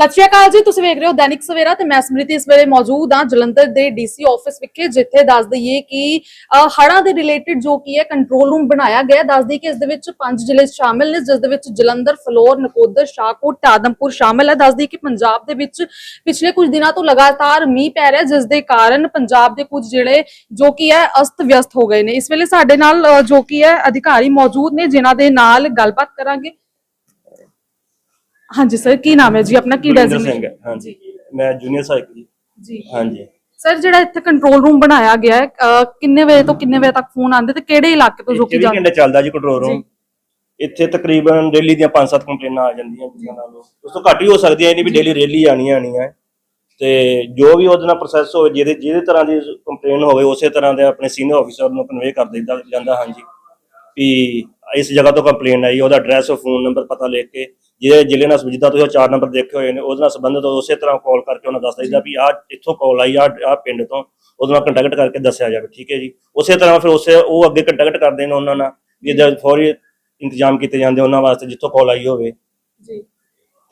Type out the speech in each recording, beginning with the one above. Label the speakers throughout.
Speaker 1: ਸਤਿ ਸ਼੍ਰੀ ਅਕਾਲ ਜੀ ਤੁਸੀਂ ਵੇਖ ਰਹੇ ਹੋ ਦੈਨਿਕ ਸਵੇਰਾ ਤੇ ਮੈਂ ਸਮ੍ਰਿਤੀ ਇਸ ਵੇਲੇ ਮੌਜੂਦ ਹਾਂ ਜਲੰਧਰ ਦੇ ਡੀਸੀ ਆਫਿਸ ਵਿਖੇ ਜਿੱਥੇ ਦੱਸ ਦਈਏ ਕਿ ਅ, ਦੇ ਰਿਲੇਟਡ ਜੋ ਕੀ ਹੈ ਕੰਟਰੋਲ ਰੂਮ ਬਣਾਇਆ ਗਿਆ। ਦੱਸ ਦਈਏ ਕਿ ਇਸ ਦੇ ਵਿੱਚ ਪੰਜ ਜ਼ਿਲ੍ਹੇ ਸ਼ਾਮਿਲ ਨੇ ਜਿਸ ਦੇ ਵਿੱਚ ਜਲੰਧਰ ਫਲੋਰ ਨਕੋਦਰ ਸ਼ਾਹਕੋਟ ਤੇ ਆਦਮਪੁਰ ਸ਼ਾਮਿਲ ਹੈ। ਦੱਸ ਦਈਏ ਕਿ ਪੰਜਾਬ ਦੇ ਵਿੱਚ ਪਿਛਲੇ ਕੁਝ ਦਿਨਾਂ ਤੋਂ ਲਗਾਤਾਰ ਮੀਂਹ ਪੈ ਰਿਹਾ ਜਿਸ ਦੇ ਕਾਰਨ ਪੰਜਾਬ ਦੇ ਕੁਝ ਜ਼ਿਲ੍ਹੇ ਜੋ ਕੀ ਹੈ ਅਸਤ ਵਿਅਸਤ ਹੋ ਗਏ ਨੇ। ਇਸ ਵੇਲੇ ਸਾਡੇ ਨਾਲ ਜੋ ਕੀ ਹੈ ਅਧਿਕਾਰੀ ਮੌਜੂਦ ਨੇ ਜਿਨ੍ਹਾਂ ਦੇ ਨਾਲ ਗੱਲਬਾਤ ਕਰਾਂਗੇ। ਹਾਂਜੀ ਸਰ ਕੀ ਨਾਮ ਹੈ ਜੀ? ਆਪਣਾ ਕੀ
Speaker 2: ਗੁਰਿੰਦਰ
Speaker 1: ਡੈਜ਼ਿਗਨੇਸ਼ਨ
Speaker 2: ਸਿੰਘ ਹੈ, ਹਾਂਜੀ ਮੈਂ ਜੂਨੀਅਰ ਸਹਾਇਕ ਜੀ।
Speaker 1: ਜੀ।
Speaker 2: ਹਾਂਜੀ।
Speaker 1: ਸਰ ਜਿਹੜਾ ਇੱਥੇ ਕੰਟਰੋਲ ਰੂਮ ਬਣਾਇਆ ਗਿਆ ਹੈ ਅਹ ਕਿੰਨੇ ਵਜੇ ਤੋਂ ਕਿੰਨੇ ਵਜੇ ਤੱਕ ਫੋਨ ਆਉਂਦੇ ਤੇ ਕਿਹੜੇ ਇਲਾਕੇ ਤੋਂ ਜੋ ਕਿ
Speaker 2: 24
Speaker 1: ਜਾਂਦੇ?
Speaker 2: ਘੰਟੇ ਚੱਲਦਾ ਜੀ ਕੰਟਰੋਲ ਰੂਮ ਇੱਥੇ ਤਕਰੀਬਨ ਡੇਲੀ ਦੀਆਂ 5-7 ਕੰਪਲੇਨਾਂ ਆ ਜਾਂਦੀਆਂ ਜਿਨ੍ਹਾਂ ਨਾਲੋਂ। ਉਸ ਤੋਂ ਘੱਟ ਹੀ ਹੋ ਸਕਦੀਆਂ ਇਹ ਨਹੀਂ ਵੀ ਡੇਲੀ ਰੇਲੀ ਆਣੀਆਂ ਆਣੀਆਂ ਹੈ। ਤੇ ਜੋ ਵੀ ਉਹਦੇ ਨਾਲ ਪ੍ਰੋਸੈਸ ਹੋਵੇ ਜਿਹਦੇ ਜਿਹਦੇ ਤਰ੍ਹਾਂ ਦੀ ਕੰਪਲੇਨ ਹੋਵੇ ਉਸੇ ਤਰ੍ਹਾਂ ਦੇ ਆਪਣੇ ਸੀਨੀਅਰ ਆਫੀਸਰ ਨੂੰ ਕਨਵੇ ਕਰ ਦਿੱਤਾ ਜਾਂਦਾ ਹਾਂਜੀ। ਵੀ ਇਸ ਜਗ੍ਹਾ ਤੋਂ ਕੰਪਲੇਨ ਆਈ ਉਹਦਾ ਐਡਰੈਸ ਫੋਨ ਨੰਬਰ ਪਤਾ ਲਿਖ ਕੇ ਜਿਹੜੇ ਜ਼ਿਲ੍ਹੇ ਨਾਲ ਜਿੱਦਾਂ ਤੁਸੀਂ ਚਾਰ ਨੰਬਰ ਦੇਖੇ ਹੋਏ ਨੇ ਉਹਦੇ ਨਾਲ ਸੰਬੰਧਿਤ ਉਸੇ ਤਰ੍ਹਾਂ ਕਾਲ ਕਰਕੇ ਉਹਨਾਂ ਦੱਸ ਦਿੰਦਾ ਵੀ ਆਹ ਇੱਥੋਂ ਕਾਲ ਆਈ ਆ ਆਹ ਪਿੰਡ ਤੋਂ ਉਹਦੇ ਨਾਲ ਕੰਟੈਕਟ ਕਰਕੇ ਦੱਸਿਆ ਜਾਵੇ ਠੀਕ ਹੈ ਜੀ? ਉਸੇ ਤਰ੍ਹਾਂ ਫਿਰ ਉਸੇ ਉਹ ਅੱਗੇ ਕੰਟੈਕਟ ਕਰਦੇ ਨੇ ਉਹਨਾਂ ਨਾਲ ਜਿਹਦਾ ਫੌਰੀ ਇੰਤਜ਼ਾਮ ਕੀਤੇ ਜਾਂਦੇ ਉਹਨਾਂ ਵਾਸਤੇ ਜਿੱਥੋਂ ਕਾਲ ਆਈ ਹੋਵੇ।
Speaker 1: ਜੀ।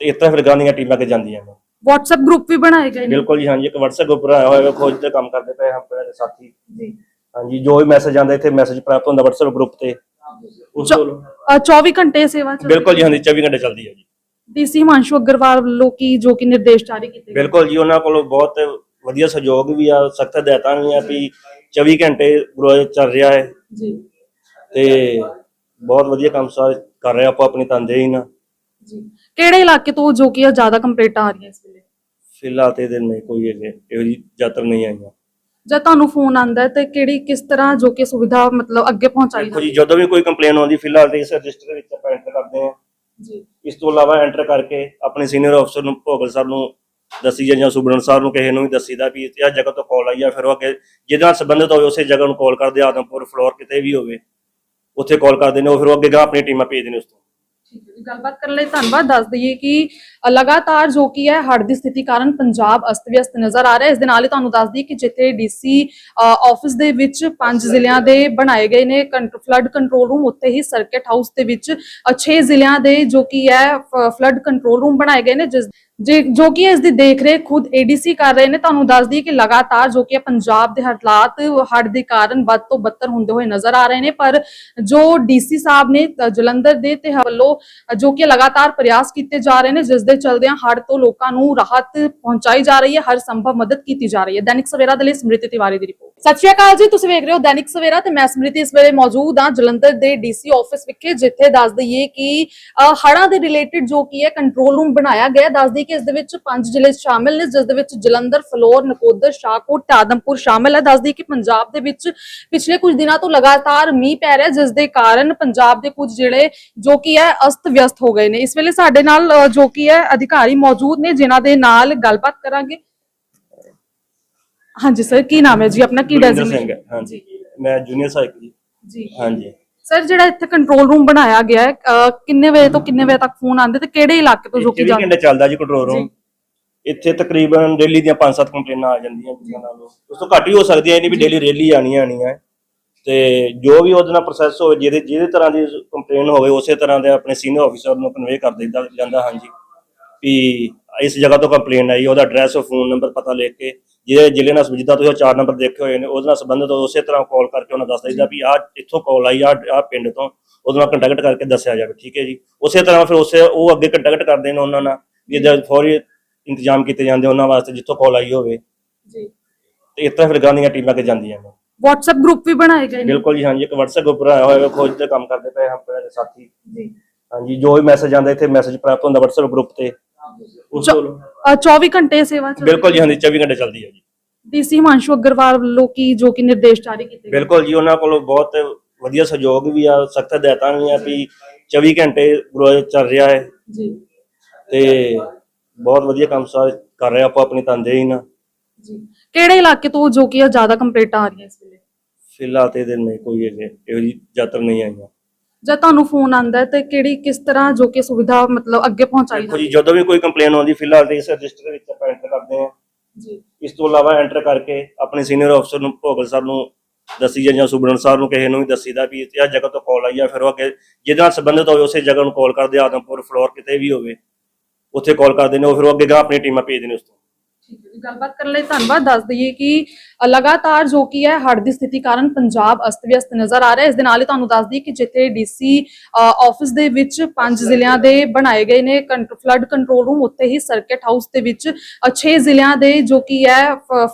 Speaker 2: ਤੇ ਇਸ ਤਰ੍ਹਾਂ ਫਿਰ ਗਾਂ ਦੀਆਂ ਟੀਮਾਂ ਕੇ ਜਾਂਦੀਆਂ ਨੇ।
Speaker 1: WhatsApp ਗਰੁੱਪ ਵੀ ਬਣਾਏ ਗਏ ਨੇ।
Speaker 2: ਬਿਲਕੁਲ ਜੀ ਹਾਂਜੀ ਇੱਕ WhatsApp ਗਰੁੱਪ ਬਣਾਇਆ ਹੋਇਆ ਹੈ ਖੋਜ ਤੇ ਕੰਮ ਕਰਦੇ ਪਏ ਹਾਂ ਆਪਣੇ ਸਾਥੀ।
Speaker 1: ਜੀ।
Speaker 2: ਹਾਂਜੀ ਜੋ ਵੀ ਮੈਸੇਜ ਆਉਂਦਾ ਇੱਥੇ ਮੈਸੇਜ ਪ੍ਰਾਪਤ ਹੁੰਦਾ WhatsApp ਗਰੁੱਪ ਤੇ। ਉਸ ਤੋਂ
Speaker 1: ਅਹ 24 ਘੰਟੇ ਸੇਵਾ ਚ
Speaker 2: ਬਿਲਕੁਲ ਜੀ ਹਾਂਜੀ 24 ਘੰਟੇ ਚੱਲਦੀ ਹੈ ਜੀ।
Speaker 1: ਡੀਸੀ ਹਿਮਾਂਸ਼ੂ ਅਗਰਵਾਲ ਵੱਲੋਂ ਕੀ ਜੋ ਕਿ ਨਿਰਦੇਸ਼ ਜਾਰੀ ਕੀਤੇ ਗਏ।
Speaker 2: ਬਿਲਕੁਲ ਜੀ ਉਹਨਾਂ ਕੋਲੋਂ ਬਹੁਤ ਵਧੀਆ ਸਹਿਯੋਗ ਵੀ ਆ ਸਖਤ ਹਦਾਇਤਾਂ ਵੀ ਆ ਵੀ 24 ਘੰਟੇ ਗਰੋਜ ਚੱਲ ਰਿਹਾ ਹੈ।
Speaker 1: ਜੀ।
Speaker 2: ਤੇ ਬਹੁਤ ਵਧੀਆ ਕੰਮ ਸਾਰੇ ਕਰ ਰਹੇ ਆਪਾਂ ਆਪਣੀ ਤਨਦੇਹੀ ਨਾਲ।
Speaker 1: ਜੀ। ਕਿਹੜੇ ਇਲਾਕੇ ਤੋਂ ਜੋ ਕਿ ਜ਼ਿਆਦਾ ਕੰਪਲੇਂਟਾਂ ਆ ਰਹੀਆਂ ਇਸ ਵੇਲੇ?
Speaker 2: ਫਿਲਹਾਲ ਤੇ ਇਹਦੇ ਨਹੀਂ ਕੋਈ ਇਹੋ ਇਹੋ ਜਿਹੀ ਯਾਤਰਾ ਨਹੀਂ ਆਈਆਂ।
Speaker 1: ਜਦ ਤੁਹਾਨੂੰ ਫੋਨ ਆਂਦਾ ਤੇ ਕਿਹੜੀ ਕਿਸ ਤਰ੍ਹਾਂ ਜੋ ਕਿ ਸੁਵਿਧਾ ਮਤਲਬ ਅੱਗੇ ਪਹੁੰਚਾਈ
Speaker 2: ਦੇਖੋ
Speaker 1: ਜਾਂਦੀ
Speaker 2: ਜੀ ਜਦੋਂ ਵੀ ਕੋਈ ਕੰਪਲੇਨ ਆਉਂਦੀ ਫਿਲਹਾਲ ਤੇ ਇਸ ਰਜਿਸਟਰ ਵਿੱਚ ਆਪਾਂ ਐਂਟਰ ਕਰਦੇ ਹਾਂ।
Speaker 1: ਜੀ।
Speaker 2: ਇਸ ਤੋਂ ਇਲਾਵਾ ਐਂਟਰ ਕਰਕੇ ਆਪਣੇ ਸੀਨੀਅਰ ਅਫਸਰ ਨੂੰ ਭੋਗਲ ਸਰ ਨੂੰ ਦੱਸੀ ਜਾਂ ਜਾਂ ਸੁਬਰਨ ਸਾਹਿਬ ਨੂੰ ਕਿਸੇ ਨੂੰ ਵੀ ਦੱਸੀਦਾ ਵੀ ਇਹ ਜਗ੍ਹਾ ਤੋਂ ਕਾਲ ਆਈ ਆ ਫਿਰ ਉਹ ਅੱਗੇ ਜਿਹਦੇ ਨਾਲ ਸੰਬੰਧਿਤ ਹੋਵੇ ਉਸੇ ਜਗ੍ਹਾ ਨੂੰ ਕਾਲ ਕਰਦੇ ਆਦਮਪੁਰ ਫਲੋਰ ਕਿਤੇ ਵੀ ਹੋਵੇ ਉੱਥੇ ਕਾਲ ਕਰਦੇ ਨੇ ਉਹ ਫਿਰ ਉਹ ਅੱਗੇ ਗਾ ਆਪਣੀ ਟੀਮਾਂ ਭੇਜਦੇ ਨੇ ਉਸ ਤੋਂ।
Speaker 1: ਜੀ, ਗੱਲਬਾਤ ਕਰਨ ਲਈ ਧੰਨਵਾਦ। ਦੱਸ ਦਈਏ ਕਿ ਲਗਾਤਾਰ ਜੋ ਕੀ ਹੈ ਹੜ੍ਹ ਦੀ ਸਥਿਤੀ ਕਾਰਨ ਪੰਜਾਬ ਅਸਤ-ਵਿਅਸਤ ਨਜ਼ਰ ਆ ਰਿਹਾ ਇਸ ਦੇ ਨਾਲ ਹੀ ਤੁਹਾਨੂੰ ਦੱਸ ਦਈਏ ਕਿ ਜਿੱਥੇ ਡੀਸੀ ਆਫਿਸ ਦੇ ਵਿੱਚ ਪੰਜ ਜ਼ਿਲ੍ਹਿਆਂ ਦੇ ਬਣਾਏ ਗਏ ਨੇ ਫਲੱਡ ਕੰਟਰੋਲ ਰੂਮ ਉੱਥੇ ਹੀ ਸਰਕਟ ਹਾਊਸ ਦੇ ਵਿੱਚ 6 ਜ਼ਿਲ੍ਹਿਆਂ ਦੇ ਜੋ ਕੀ ਹੈ ਫਲੱਡ ਕੰਟਰੋਲ ਰੂਮ ਬਣਾਏ ਗਏ ਨੇ ਜਿਸ ਜੇ ਜੋ ਕਿ ਇਸ ਦੀ ਦੇਖ ਰੇਖ ਖੁਦ ਏਡੀਸੀ ਕਰ ਰਹੇ ਨੇ, ਤੁਹਾਨੂੰ ਦੱਸ ਦਈਏ ਕਿ ਲਗਾਤਾਰ ਜੋ ਕਿ ਪੰਜਾਬ ਦੇ ਹਾਲਾਤ ਹੜ੍ਹ ਦੇ ਕਾਰਨ ਵੱਧ ਤੋਂ ਬੱਤਰ ਹੁੰਦੇ ਹੋਏ ਨਜ਼ਰ ਆ ਰਹੇ ਨੇ, ਪਰ ਜੋ ਡੀਸੀ ਸਾਹਿਬ ਨੇ ਜਲੰਧਰ ਦੇ ਤੇ ਵੱਲੋਂ ਜੋ ਕਿ ਲਗਾਤਾਰ ਪ੍ਰਯਾਸ ਕੀਤੇ ਜਾ ਰਹੇ ਨੇ, ਜਿਸ ਦੇ ਚਲਦਿਆਂ ਹੜ੍ਹ ਤੋਂ ਲੋਕਾਂ ਨੂੰ ਰਾਹਤ ਪਹੁੰਚਾਈ ਜਾ ਰਹੀ ਹੈ, ਹਰ ਸੰਭਵ ਮਦਦ ਕੀਤੀ ਜਾ ਰਹੀ ਹੈ ਦੈਨਿਕ ਸਵੇਰਾ ਦੇ ਲਈ ਸਮ੍ਰਿਤੀ ਤਿਵਾਰੀ ਦੀ ਰਿਪੋਰਟ ਸਤਿ ਸ਼੍ਰੀ ਅਕਾਲ ਜੀ, ਤੁਸੀਂ ਵੇਖ ਰਹੇ ਹੋ ਦੈਨਿਕ ਸਵੇਰਾ ਤੇ ਮੈਂ ਸਮ੍ਰਿਤੀ ਇਸ ਵੇਲੇ ਮੌਜੂਦ ਹਾਂ ਜਲੰਧਰ ਦੇ ਡੀਸੀ ਆਫਿਸ ਵਿਖੇ, ਜਿੱਥੇ ਦੱਸ ਦਈਏ ਕਿ ਹੜਾਂ ਦੇ ਰਿਲੇਟਡ ਜੋ ਕੀ ਹੈ ਕੰਟਰੋਲ ਰੂਮ ਬਣਾਇਆ ਗਿਆ ਹੈ। ਦੱਸ ਦਈਏ ਕਿ ਇਸ ਦੇ ਵਿੱਚ ਪੰਜ ਜ਼ਿਲ੍ਹੇ ਸ਼ਾਮਿਲ ਨੇ ਜਿਸ ਦੇ ਵਿੱਚ ਜਲੰਧਰ ਫਲੋਰ ਨਕੋਦਰ ਸ਼ਾਹਕੋਟ ਤੇ ਆਦਮਪੁਰ ਸ਼ਾਮਿਲ ਹੈ। ਦੱਸ ਦਈਏ ਕਿ ਪੰਜਾਬ ਦੇ ਵਿੱਚ ਪਿਛਲੇ ਕੁਝ ਦਿਨਾਂ ਤੋਂ ਲਗਾਤਾਰ ਮੀਂਹ ਪੈ ਰਿਹਾ ਜਿਸ ਦੇ ਕਾਰਨ ਪੰਜਾਬ ਦੇ ਕੁਝ ਜ਼ਿਲ੍ਹੇ ਜੋ ਕੀ ਹੈ ਅਸਤ ਵਿਅਸਤ ਹੋ ਗਏ ਨੇ। ਇਸ ਵੇਲੇ ਸਾਡੇ ਨਾਲ ਜੋ ਕੀ ਹੈ ਅਧਿਕਾਰੀ ਮੌਜੂਦ ਨੇ ਜਿਨ੍ਹਾਂ ਦੇ ਨਾਲ ਗੱਲਬਾਤ ਕਰਾਂਗੇ। ਹਾਂਜੀ ਸਰ ਕੀ ਨਾਮ ਹੈ ਜੀ? ਆਪਣਾ ਕੀ ਡੈਜ਼ਿਗਨੇਸ਼ਨ
Speaker 2: ਹਾਂਜੀ। ਮੈਂ ਜੂਨੀਅਰ ਜੀ।
Speaker 1: ਜੀ।
Speaker 2: ਹਾਂਜੀ।
Speaker 1: ਸਰ ਜਿਹੜਾ ਇੱਥੇ ਕੰਟਰੋਲ ਰੂਮ ਬਣਾਇਆ ਗਿਆ ਹੈ ਕਿੰਨੇ ਵਜੇ ਤੋਂ ਕਿੰਨੇ ਵਜੇ ਤੱਕ ਫੋਨ ਆਉਂਦੇ ਤੇ ਕਿਹੜੇ ਇਲਾਕੇ ਤੋਂ ਜੋ ਕਿ
Speaker 2: 24
Speaker 1: ਜਾਂਦੇ?
Speaker 2: ਘੰਟੇ ਚੱਲਦਾ ਜੀ ਕੰਟਰੋਲ। ਰੂਮ ਇੱਥੇ ਤਕਰੀਬਨ ਡੇਲੀ ਦੀਆਂ 5-7 ਕੰਪਲੇਨਾਂ ਆ ਜਾਂਦੀਆਂ ਜਿਨ੍ਹਾਂ ਨਾਲੋਂ ਉਸ ਤੋਂ ਘੱਟ ਹੀ ਹੋ ਸਕਦੀਆਂ ਇਹ ਨਹੀਂ ਵੀ ਡੇਲੀ ਰੇਲੀ ਆਣੀਆਂ ਆਣੀਆਂ ਹੈ। ਤੇ ਜੋ ਵੀ ਉਹਦੇ ਨਾਲ ਪ੍ਰੋਸੈਸ ਹੋਵੇ ਜਿਹਦੇ ਜਿਹਦੇ ਤਰ੍ਹਾਂ ਦੀ ਕੰਪਲੇਨ ਹੋਵੇ ਉਸੇ ਤਰ੍ਹਾਂ ਦੇ ਆਪਣੇ ਸੀਨੀਅਰ ਆਫੀਸਰ ਨੂੰ ਕਨਵੇ ਕਰ ਦਿੱਤਾ ਜਾਂਦਾ ਹਾਂਜੀ। ਵੀ ਇਸ ਜਗ੍ਹਾ ਤੋਂ ਕੰਪਲੇਨ ਆਈ ਉਹਦਾ ਐਡਰੈਸ ਫੋਨ ਨੰਬਰ ਪਤਾ ਲਿਖ ਕੇ ਜਿਹੜੇ ਜ਼ਿਲ੍ਹੇ ਨਾਲ ਜਿੱਦਾਂ ਤੁਸੀਂ ਉਹ ਚਾਰ ਨੰਬਰ ਦੇਖੇ ਹੋਏ ਨੇ ਉਹਦੇ ਨਾਲ ਸੰਬੰਧਿਤ ਉਸੇ ਤਰ੍ਹਾਂ ਕਾਲ ਕਰਕੇ ਉਹਨਾਂ ਦੱਸ ਦਿੰਦਾ ਵੀ ਆਹ ਇੱਥੋਂ ਕਾਲ ਆਈ ਆ ਆਹ ਪਿੰਡ ਤੋਂ ਉਹਦੇ ਨਾਲ ਕੰਟੈਕਟ ਕਰਕੇ ਦੱਸਿਆ ਜਾਵੇ ਠੀਕ ਹੈ ਜੀ। ਉਸੇ ਤਰ੍ਹਾਂ ਫਿਰ ਉਸੇ ਉਹ ਅੱਗੇ ਕੰਟੈਕਟ ਕਰਦੇ ਨੇ ਉਹਨਾਂ ਨਾਲ ਜਿਹਦਾ ਫੌਰੀ ਇੰਤਜ਼ਾਮ ਕੀਤੇ ਜਾਂਦੇ ਉਹਨਾਂ ਵਾਸਤੇ ਜਿੱਥੋਂ ਕਾਲ ਆਈ ਹੋਵੇ।
Speaker 1: ਜੀ।
Speaker 2: ਤੇ ਇਸ ਤਰ੍ਹਾਂ ਫਿਰ ਗਾਂ ਦੀਆਂ ਟੀਮਾਂ ਕੇ ਜਾਂਦੀਆਂ ਨੇ।
Speaker 1: WhatsApp ਗਰੁੱਪ ਵੀ ਬਣਾਏ ਗਏ ਨੇ?
Speaker 2: ਬਿਲਕੁਲ ਜੀ ਹਾਂਜੀ ਇੱਕ WhatsApp ਗਰੁੱਪ ਬਣਾਇਆ ਹੋਇਆ ਹੈ ਖੋਜ ਤੇ ਕੰਮ ਕਰਦੇ ਪਏ ਹਾਂ ਸਾਥੀ।
Speaker 1: ਜੀ।
Speaker 2: ਹਾਂਜੀ ਜੋ ਵੀ ਮੈਸੇਜ ਆਉਂਦਾ ਇੱਥੇ ਮੈਸੇਜ ਪ੍ਰਾਪਤ ਹੁੰਦਾ WhatsApp ਗਰੁੱਪ ਤੇ। ਉਸ ਤੋਂ
Speaker 1: ਅ, 24 ਘੰਟੇ ਸੇਵਾ ਚ
Speaker 2: ਬਿਲਕੁਲ ਜੀ ਹਾਂਜੀ 24 ਘੰਟੇ ਚੱਲਦੀ ਹੈ ਜੀ।
Speaker 1: ਡੀਸੀ ਹਿਮਾਂਸ਼ੂ ਅਗਰਵਾਲ ਵੱਲੋਂ ਕੀ ਜੋ ਕਿ ਨਿਰਦੇਸ਼ ਜਾਰੀ ਕੀਤੇ ਗਏ।
Speaker 2: ਬਿਲਕੁਲ ਜੀ ਉਹਨਾਂ ਕੋਲੋਂ ਬਹੁਤ ਵਧੀਆ ਸਹਿਯੋਗ ਵੀ ਆ ਸਖਤ ਹਦਾਇਤਾਂ ਵੀ ਆ ਵੀ 24 ਘੰਟੇ ਗਰੋਜ ਚੱਲ ਰਿਹਾ ਹੈ।
Speaker 1: ਜੀ।
Speaker 2: ਤੇ ਬਹੁਤ ਵਧੀਆ ਕੰਮ ਸਾਰੇ ਕਰ ਰਹੇ ਆਪਾਂ ਆਪਣੀ ਤਨਦੇਹੀ ਨਾਲ
Speaker 1: ਜੀ। ਕਿਹੜੇ ਇਲਾਕੇ ਤੋਂ ਜੋ ਕਿ ਜ਼ਿਆਦਾ ਕੰਪਲੇਂਟਾਂ ਆ ਰਹੀਆਂ ਇਸ ਵੇਲੇ?
Speaker 2: ਫਿਲਹਾਲ ਤੇ ਇਹਦੇ ਨਹੀਂ ਕੋਈ ਇਹੋ ਇਹੋ ਜਿਹੀ ਯਾਤਰਾ ਨਹੀਂ ਆਈਆਂ।
Speaker 1: ਜਦ ਤੁਹਾਨੂੰ ਫੋਨ ਆਂਦਾ ਤੇ ਕਿਹੜੀ ਕਿਸ ਤਰ੍ਹਾਂ ਜੋ ਕਿ ਸੁਵਿਧਾ ਮਤਲਬ ਅੱਗੇ ਪਹੁੰਚਾਈ
Speaker 2: ਦੇਖੋ ਜੀ
Speaker 1: ਜਾਂਦੀ
Speaker 2: ਜਦੋਂ ਵੀ ਕੋਈ ਕੰਪਲੇਨ ਆਉਂਦੀ ਫਿਲਹਾਲ ਤੇ ਇਸ ਰਜਿਸਟਰ ਵਿੱਚ ਆਪਾਂ ਐਂਟਰ ਕਰਦੇ ਹਾਂ।
Speaker 1: ਜੀ।
Speaker 2: ਇਸ ਤੋਂ ਇਲਾਵਾ ਐਂਟਰ ਕਰਕੇ ਆਪਣੇ ਸੀਨੀਅਰ ਅਫਸਰ ਨੂੰ ਭੋਗਲ ਸਰ ਨੂੰ ਦੱਸੀ ਜਾਂ ਜਾਂ ਸੁਬਰਨ ਸਾਹਿਬ ਨੂੰ ਕਿਸੇ ਨੂੰ ਵੀ ਦੱਸੀਦਾ ਵੀ ਇਹ ਜਗ੍ਹਾ ਤੋਂ ਕਾਲ ਆਈ ਆ ਫਿਰ ਉਹ ਅੱਗੇ ਜਿਹਦੇ ਨਾਲ ਸੰਬੰਧਿਤ ਹੋਵੇ ਉਸੇ ਜਗ੍ਹਾ ਨੂੰ ਕਾਲ ਕਰਦੇ ਆ, ਆਦਮਪੁਰ ਫਲੋਰ ਕਿਤੇ ਵੀ ਹੋਵੇ ਉੱਥੇ ਕਾਲ ਕਰਦੇ ਨੇ ਉਹ ਫਿਰ ਉਹ ਅੱਗੇ ਗਾ ਆਪਣੀ ਟੀਮਾਂ ਭੇਜਦੇ ਨੇ ਉਸ ਤੋਂ।
Speaker 1: ਜੀ, ਗੱਲਬਾਤ ਕਰਨ ਲਈ ਧੰਨਵਾਦ। ਦੱਸ ਦਈਏ ਕਿ ਲਗਾਤਾਰ ਜੋ ਕੀ ਹੈ, ਹੜ੍ਹ ਦੀ ਸਥਿਤੀ ਕਾਰਨ ਪੰਜਾਬ ਅਸਤ-ਵਿਅਸਤ ਨਜ਼ਰ ਆ ਰਿਹਾ ਹੈ। ਇਸ ਦੇ ਨਾਲ ਹੀ ਤੁਹਾਨੂੰ ਦੱਸ ਦਈਏ ਕਿ ਜਿੱਥੇ ਡੀਸੀ ਆਫਿਸ ਦੇ ਵਿੱਚ ਪੰਜ ਜ਼ਿਲ੍ਹਿਆਂ ਦੇ ਬਣਾਏ ਗਏ ਨੇ ਫਲੱਡ ਕੰਟਰੋਲ ਰੂਮ, ਉੱਥੇ ਹੀ ਸਰਕਟ ਹਾਊਸ ਦੇ ਵਿੱਚ 6 ਜ਼ਿਲ੍ਹਿਆਂ ਦੇ ਜੋ ਕੀ ਹੈ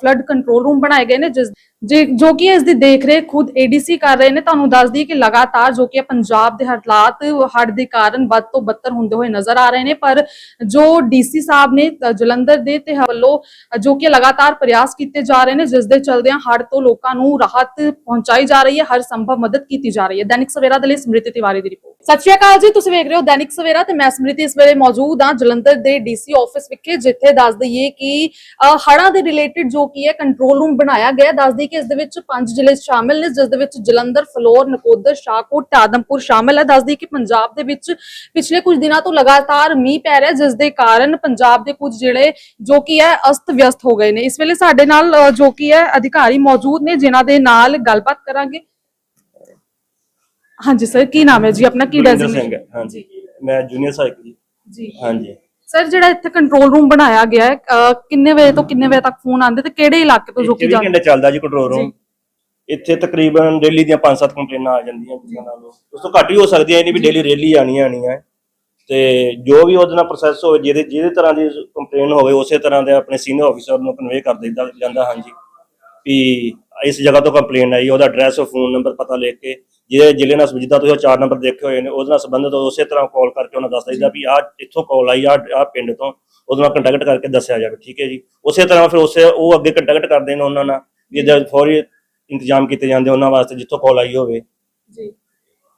Speaker 1: ਫਲੱਡ ਕੰਟਰੋਲ ਰੂਮ ਬਣਾਏ ਗਏ ਨੇ, ਜਿਸ ਜੋ ਕਿ ਇਸ ਦੀ ਦੇਖਰੇਖ ਖੁਦ ਏਡੀਸੀ ਕਰ ਰਹੇ ਨੇ, ਤੁਹਾਨੂੰ ਦੱਸ ਦਈਏ ਕਿ ਲਗਾਤਾਰ ਜੋ ਕਿ ਪੰਜਾਬ ਦੇ ਹਾਲਾਤ ਹੜ ਦੇ ਕਾਰਨ ਵੱਧ ਤੋਂ ਬੱਤਰ ਹੁੰਦੇ ਹੋਏ ਨਜ਼ਰ ਆ ਰਹੇ ਨੇ, ਪਰ ਜੋ ਡੀਸੀ ਸਾਹਿਬ ਨੇ ਜਲੰਧਰ ਦੇ ਤੇ ਵੱਲੋਂ ਜੋ ਕਿ ਲਗਾਤਾਰ ਪ੍ਰਯਾਸ ਕੀਤੇ ਜਾ ਰਹੇ ਨੇ, ਜਿਸ ਦੇ ਚਲਦਿਆਂ ਹੜ ਤੋਂ ਲੋਕਾਂ ਨੂੰ ਰਾਹਤ ਪਹੁੰਚਾਈ ਜਾ ਰਹੀ ਹੈ, ਹਰ ਸੰਭਵ ਮਦਦ ਕੀਤੀ ਜਾ ਰਹੀ ਹੈ। ਦੈਨਿਕ ਸਵੇਰਾ ਦੇ ਲਈ ਸਮ੍ਰਿਤੀ ਤਿਵਾਰੀ ਦੀ ਰਿਪੋਰਟ। ਸਤਿ ਸ਼੍ਰੀ ਅਕਾਲ ਜੀ ਤੁਸੀਂ ਵੇਖ ਰਹੇ ਹੋ ਦੈਨਿਕ ਸਵੇਰਾ ਤੇ ਮੈਂ ਸਮ੍ਰਿਤੀ ਇਸ ਵੇਲੇ ਮੌਜੂਦ ਹਾਂ ਜਲੰਧਰ ਦੇ ਡੀਸੀ ਆਫਿਸ ਵਿਖੇ ਜਿੱਥੇ ਦੱਸ ਦਈਏ ਕਿ ਅ, ਹੜ੍ਹਾਂ ਦੇ ਰਿਲੇਟਡ ਜੋ ਕੀ ਹੈ ਕੰਟਰੋਲ ਰੂਮ ਬਣਾਇਆ ਗਿਆ ਦੱਸ ਦਈਏ ਕਿ ਇਸ ਦੇ ਵਿੱਚ ਪੰਜ ਜ਼ਿਲ੍ਹੇ ਸ਼ਾਮਿਲ ਨੇ ਜਿਸ ਦੇ ਵਿੱਚ ਜਲੰਧਰ ਫਲੋਰ ਨਕੋਦਰ ਸ਼ਾਹਕੋਟ ਤੇ ਆਦਮਪੁਰ ਸ਼ਾਮਿਲ ਹੈ। ਦੱਸ ਦਈਏ ਕਿ ਪੰਜਾਬ ਦੇ ਵਿੱਚ ਪਿਛਲੇ ਕੁਝ ਦਿਨਾਂ ਤੋਂ ਲਗਾਤਾਰ ਮੀਂਹ ਪੈ ਰਿਹਾ ਜਿਸ ਦੇ ਕਾਰਨ ਪੰਜਾਬ ਦੇ ਕੁਝ ਜ਼ਿਲ੍ਹੇ ਜੋ ਕੀ ਹੈ ਅਸਤ ਵਿਅਸਤ ਹੋ ਗਏ ਨੇ। ਇਸ ਵੇਲੇ ਸਾਡੇ ਨਾਲ ਜੋ ਕੀ ਹੈ ਅਧਿਕਾਰੀ ਮੌਜੂਦ ਨੇ ਜਿਨ੍ਹਾਂ ਦੇ ਨਾਲ ਗੱਲਬਾਤ ਕਰਾਂਗੇ। ਹਾਂਜੀ ਸਰ ਕੀ ਨਾਮ ਹੈ ਜੀ? ਆਪਣਾ ਕੀ
Speaker 2: ਗੁਰਵਿੰਦਰ ਸਿੰਘ
Speaker 1: ਡੈਜ਼ਿਗਨੇਸ਼ਨ
Speaker 2: ਹੈ, ਹਾਂਜੀ। ਮੈਂ ਜੂਨੀਅਰ ਸਹਾਇਕ ਜੀ। ਹਾਂਜੀ।
Speaker 1: ਸਰ ਜਿਹੜਾ ਇੱਥੇ ਕੰਟਰੋਲ ਰੂਮ ਬਣਾਇਆ ਗਿਆ ਹੈ ਅ, ਕਿੰਨੇ ਵਜੇ ਤੋਂ ਕਿੰਨੇ ਵਜੇ ਤੱਕ ਫੋਨ ਆਉਂਦੇ ਤੇ ਕਿਹੜੇ ਇਲਾਕੇ ਤੋਂ ਜੋ ਕਿ
Speaker 2: 24
Speaker 1: ਜਾਂਦੇ?
Speaker 2: ਘੰਟੇ ਚੱਲਦਾ ਜੀ ਕੰਟਰੋਲ ਰੂਮ ਇੱਥੇ ਤਕਰੀਬਨ ਡੇਲੀ ਦੀਆਂ 5-7 ਕੰਪਲੇਨਾਂ ਆ ਜਾਂਦੀਆਂ ਜਿਸ ਨਾਲ। ਉਸ ਤੋਂ ਘੱਟ ਹੀ ਹੋ ਸਕਦੀਆਂ ਇਹ ਨਹੀਂ ਵੀ ਡੇਲੀ ਰੈਲੀ ਆਣੀਆਂ ਆਣੀਆਂ ਤੇ ਜੋ ਵੀ ਉਹਦੇ ਨਾਲ ਪ੍ਰੋਸੈਸ ਹੋਵੇ ਜਿਹਦੇ ਜਿਹਦੇ ਤਰ੍ਹਾਂ ਦੀ ਕੰਪਲੇਨ ਹੋਵੇ ਉਸੇ ਤਰ੍ਹਾਂ ਦੇ ਆਪਣੇ ਸੀਨੀਅਰ ਆਫੀਸਰ ਨੂੰ ਕਨਵੇ ਕਰ ਦਿੱਤਾ ਜਾਂਦਾ ਹਾਂਜੀ। ਵੀ ਇਸ ਜਗ੍ਹਾ ਤੋਂ ਕੰਪਲੇਨ ਆਈ ਉਹਦਾ ਐਡਰੈਸ ਫੋਨ ਨੰਬਰ ਪਤਾ ਲਿਖ ਕੇ ਜਿਹੜੇ ਜ਼ਿਲ੍ਹੇ ਨਾਲ ਜਿੱਦਾਂ ਤੁਸੀਂ ਚਾਰ ਨੰਬਰ ਦੇਖੇ ਹੋਏ ਨੇ ਉਹਦੇ ਨਾਲ ਸੰਬੰਧਿਤ ਉਸੇ ਤਰ੍ਹਾਂ ਕਾਲ ਕਰਕੇ ਉਹਨਾਂ ਦੱਸ ਦਈਦਾ ਵੀ ਆਹ ਇੱਥੋਂ ਕਾਲ ਆਈ ਆ ਆਹ ਪਿੰਡ ਤੋਂ ਉਹਦੇ ਨਾਲ ਕੰਟੈਕਟ ਕਰਕੇ ਦੱਸਿਆ ਜਾਵੇ ਠੀਕ ਹੈ ਜੀ? ਉਸੇ ਤਰ੍ਹਾਂ ਫਿਰ ਉਸੇ ਉਹ ਅੱਗੇ ਕੰਟੈਕਟ ਕਰਦੇ ਨੇ ਉਹਨਾਂ ਨਾਲ ਵੀ ਇਹਦਾ ਫੌਰੀ ਇੰਤਜ਼ਾਮ ਕੀਤੇ ਜਾਂਦੇ ਉਹਨਾਂ ਵਾਸਤੇ ਜਿੱਥੋਂ ਕਾਲ ਆਈ ਹੋਵੇ।
Speaker 1: ਜੀ।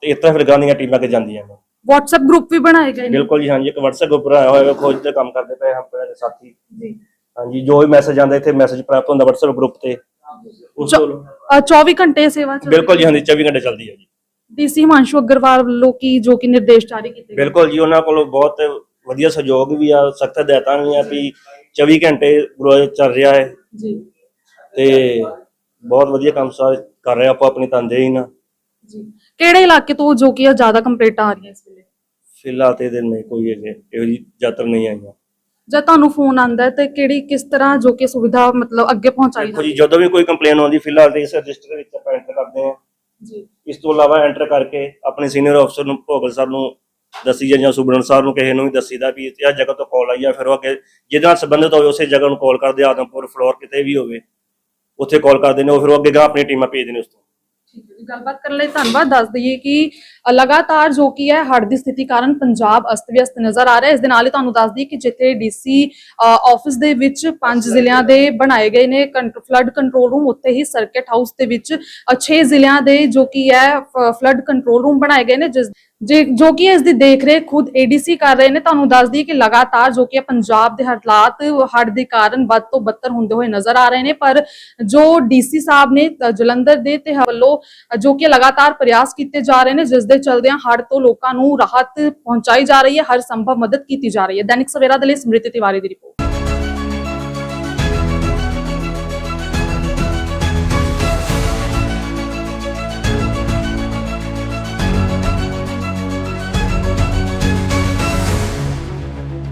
Speaker 2: ਤੇ ਇਸ ਤਰ੍ਹਾਂ ਫਿਰ ਗਾਂਧੀਆਂ ਟੀਮਾਂ ਕੇ ਜਾਂਦੀਆਂ ਨੇ।
Speaker 1: WhatsApp ਗਰੁੱਪ ਵੀ ਬਣਾਏ ਗਏ ਨੇ?
Speaker 2: ਬਿਲਕੁਲ ਜੀ ਹਾਂਜੀ ਇੱਕ WhatsApp ਗਰੁੱਪ ਬਣਾਇਆ ਹੋਇਆ ਹੈ, ਖੋਜ ਤੇ ਕੰਮ ਕਰਦੇ ਪਏ ਹਾਂ ਆਪਣੇ ਸਾਥੀ।
Speaker 1: ਜੀ।
Speaker 2: ਹਾਂਜੀ ਜੋ ਵੀ ਮੈਸੇਜ ਆਉਂਦਾ ਇੱਥੇ ਮੈਸੇਜ ਪ੍ਰਾਪਤ ਹੁੰਦਾ WhatsApp ਗਰੁੱਪ ਤੇ। ਉਸ
Speaker 1: ਚੌ-
Speaker 2: ਤੋਂ
Speaker 1: ਅ, 24 ਘੰਟੇ ਸੇਵਾ ਚੱਲ
Speaker 2: ਬਿਲਕੁਲ ਜੀ ਹਾਂਜੀ 24 ਘੰਟੇ ਚੱਲਦੀ ਹੈ ਜੀ।
Speaker 1: ਡੀਸੀ ਹਿਮਾਂਸ਼ੂ ਅਗਰਵਾਲ ਵੱਲੋਂ ਕੀ ਜੋ ਕਿ ਨਿਰਦੇਸ਼ ਜਾਰੀ ਕੀਤੇ ਗਏ।
Speaker 2: ਬਿਲਕੁਲ ਜੀ ਉਹਨਾਂ ਕੋਲੋਂ ਬਹੁਤ ਵਧੀਆ ਸਹਿਯੋਗ ਵੀ ਆ ਸਖਤ ਹਦਾਇਤਾਂ ਵੀ ਆ ਵੀ 24 ਘੰਟੇ ਪ੍ਰੋਜੈਕਟ ਚੱਲ ਰਿਹਾ ਹੈ।
Speaker 1: ਜੀ।
Speaker 2: ਤੇ ਬਹੁਤ ਵਧੀਆ ਕੰਮ ਸਾਰੇ ਕਰ ਰਹੇ ਆਪਾਂ ਆਪਣੀ ਤਨਦੇਹੀ ਨਾਲ।
Speaker 1: ਜੀ। ਕਿਹੜੇ ਇਲਾਕੇ ਤੋਂ ਜੋ ਕਿ ਇਹ ਜ਼ਿਆਦਾ ਕੰਪਲੇਂਟਾਂ ਆ ਰਹੀਆਂ ਇਸ ਵੇਲੇ?
Speaker 2: ਫਿਲਹਾਲ ਤੇ ਇਹਦੇ ਨਹੀਂ ਕੋਈ ਇਹੋ ਇਹੋ ਜਿਹੀ ਯਾਤਰ ਨਹੀਂ ਆਈਆਂ।
Speaker 1: ਜਦ ਤੁਹਾਨੂੰ ਫੋਨ ਆਂਦਾ ਹੈ ਤੇ ਕਿਹੜੀ ਕਿਸ ਤਰ੍ਹਾਂ ਜੋ ਕਿ ਸੁਵਿਧਾ ਮਤਲਬ ਅੱਗੇ ਪਹੁੰਚਾਈ
Speaker 2: ਦੇਖੋ ਜੀ ਜਦੋਂ ਵੀ ਕੋਈ ਕੰਪਲੇਨ ਆਉਂਦੀ ਫਿਲਹਾਲ ਤੇ ਇਸ ਰਜਿਸਟਰ ਵਿੱਚ ਆਪਾਂ ਐਂਟਰ ਕਰਦੇ ਹਾਂ।
Speaker 1: ਜੀ।
Speaker 2: ਇਸ ਤੋਂ ਇਲਾਵਾ ਐਂਟਰ ਕਰਕੇ ਆਪਣੇ ਸੀਨੀਅਰ ਅਫਸਰ ਨੂੰ ਭੋਗਲ ਸਾਹਿਬ ਨੂੰ ਦੱਸੀ ਜਾਂ ਸੁਬਰਨ ਸਾਹਿਬ ਨੂੰ ਕਿਸੇ ਨੂੰ ਵੀ ਦੱਸੀਦਾ ਵੀ ਇਹ ਜਗ੍ਹਾ ਤੋਂ ਕਾਲ ਆਈ ਆ ਫਿਰ ਉਹ ਅੱਗੇ ਜਿਹਦੇ ਨਾਲ ਸੰਬੰਧਿਤ ਹੋਵੇ ਉਸੇ ਜਗ੍ਹਾ ਨੂੰ ਕਾਲ ਕਰਦੇ ਆ, ਆਦਮਪੁਰ ਫਲੋਰ ਕਿਤੇ ਵੀ ਹੋਵੇ ਉੱਥੇ ਕਾਲ ਕਰਦੇ ਨੇ ਉਹ ਫਿਰ ਉਹ ਅੱਗੇ ਗਾ ਆਪਣੀ ਟੀਮਾਂ ਭੇਜਦੇ ਨੇ ਉਸ ਤੋਂ।
Speaker 1: ਜੀ, ਗੱਲਬਾਤ ਕਰਨ ਲਈ ਧੰਨਵਾਦ। ਦੱਸ ਦਈਏ ਕਿ ਲਗਾਤਾਰ ਜੋ ਕੀ ਹੈ ਹੜ੍ਹ ਦੀ ਸਥਿਤੀ ਕਾਰਨ ਪੰਜਾਬ ਅਸਤ-ਵਿਅਸਤ ਨਜ਼ਰ ਆ ਰਿਹਾ ਇਸ ਦੇ ਨਾਲ ਹੀ ਤੁਹਾਨੂੰ ਦੱਸ ਦਈਏ ਕਿ ਜਿੱਥੇ ਡੀਸੀ ਆਫਿਸ ਦੇ ਵਿੱਚ ਪੰਜ ਜ਼ਿਲ੍ਹਿਆਂ ਦੇ ਬਣਾਏ ਗਏ ਨੇ ਫਲੱਡ ਕੰਟਰੋਲ ਰੂਮ ਉੱਥੇ ਹੀ ਸਰਕਟ ਹਾਊਸ ਦੇ ਵਿੱਚ 6 ਜ਼ਿਲ੍ਹਿਆਂ ਦੇ ਜੋ ਕੀ ਹੈ ਫਲੱਡ ਕੰਟਰੋਲ ਰੂਮ ਬਣਾਏ ਗਏ ਨੇ ਜਿਸ ਜੇ ਜੋ ਕਿ ਇਸ ਦੀ ਦੇਖਰੇਖ ਖੁਦ ਏਡੀਸੀ ਕਰ ਰਹੇ ਨੇ, ਤੁਹਾਨੂੰ ਦੱਸ ਦਈਏ ਕਿ ਲਗਾਤਾਰ ਜੋ ਕਿ ਪੰਜਾਬ ਦੇ ਹਾਲਾਤ ਹੜ ਦੇ ਕਾਰਨ ਵੱਧ ਤੋਂ ਬੱਤਰ ਹੁੰਦੇ ਹੋਏ ਨਜ਼ਰ ਆ ਰਹੇ ਨੇ, ਪਰ ਜੋ ਡੀਸੀ ਸਾਹਿਬ ਨੇ ਜਲੰਧਰ ਦੇ ਤੇ ਵੱਲੋਂ ਜੋ ਕਿ ਲਗਾਤਾਰ ਪ੍ਰਯਾਸ ਕੀਤੇ ਜਾ ਰਹੇ ਨੇ, ਜਿਸ ਦੇ ਚਲਦਿਆਂ ਹੜ ਤੋਂ ਲੋਕਾਂ ਨੂੰ ਰਾਹਤ ਪਹੁੰਚਾਈ ਜਾ ਰਹੀ ਹੈ, ਹਰ ਸੰਭਵ ਮਦਦ ਕੀਤੀ ਜਾ ਰਹੀ ਹੈ। ਦੈਨਿਕ ਸਵੇਰਾ ਦੇ ਲਈ ਸਮ੍ਰਿਤੀ ਤਿਵਾਰੀ ਦੀ ਰਿਪੋਰਟ।